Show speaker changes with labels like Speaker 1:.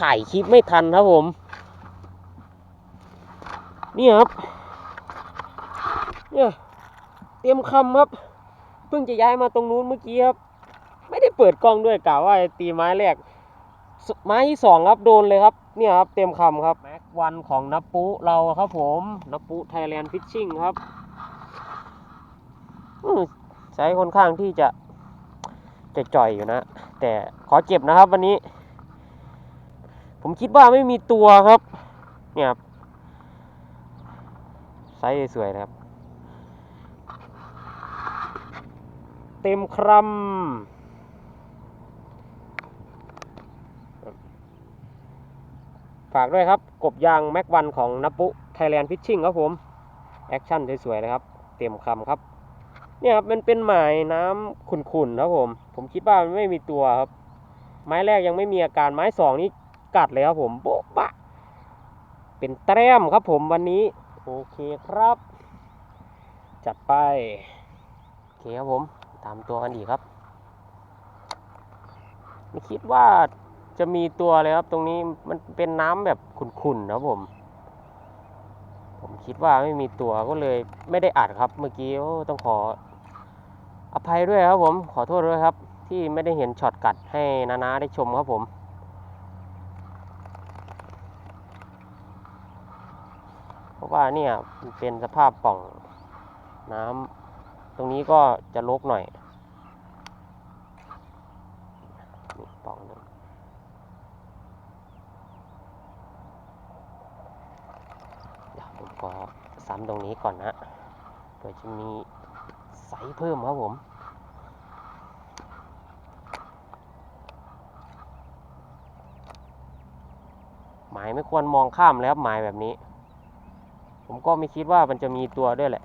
Speaker 1: ถ่ายคลิปไม่ทันครับผม นี่ครับ เนี่ยเตรียมคำครับ เพิ่งจะย้ายมาตรงนู้นเมื่อกี้ครับ ไม่ได้เปิดกล้องด้วยกะว่าตีไม้แรก ไม้ที่สองครับโดนเลยครับ เนี่ยครับ เต็มคำครับแม็กวันของนับปุเราครับผมนับปุไทยแลนด์ฟิชชิ่งครับใช้ค่อนข้างที่จะจะจ่อยอยู่นะ แต่ขอเก็บนะครับวันนี้ ผมคิดว่าไม่มีตัวครับ เนี่ยครับไซส์สวยๆนะครับ เต็มครัมฝากด้วยครับ กบยางแม็กวันของนับปุไทยแลนด์ฟิชชิ่งครับผม แอคชั่นสวยๆนะครับ เต็มคำครับ เนี่ยครับมันเป็นหมายน้ำขุ่นๆครับผม ผมคิดว่ามันไม่มีตัวครับ ไม้แรกยังไม่มีอาการไม้สองนี่ กัดเลยครับผมโบ๊ะบะ เป็นแต้มครับผมวันนี้ โอเคครับ จัดไป โอเคครับผม ตามตัวกันอีกครับ ไม่คิดว่าจะมีตัวเลยครับ ตรงนี้มันเป็นน้ำแบบขุ่นๆนะครับผม ผมคิดว่าไม่มีตัวก็เลยไม่ได้อัดครับ เมื่อกี้ต้องขออภัยด้วยครับผม ขอโทษด้วยครับ ที่ไม่ได้เห็นช็อตกัดให้นาๆได้ชมครับผม เพราะว่าเนี่ยเป็นสภาพป่องน้ำตรงนี้ก็จะลกหน่อยนี่ปล่องหนึงเดี๋ยวผมขอซ้ำตรงนี้ก่อนนะเผื่อจะมีไซส์เพิ่มครับผมหมายไม่ควรมองข้ามแล้วหมายแบบนี้ ผมก็ไม่คิดว่ามันจะมีตัวด้วยแหละ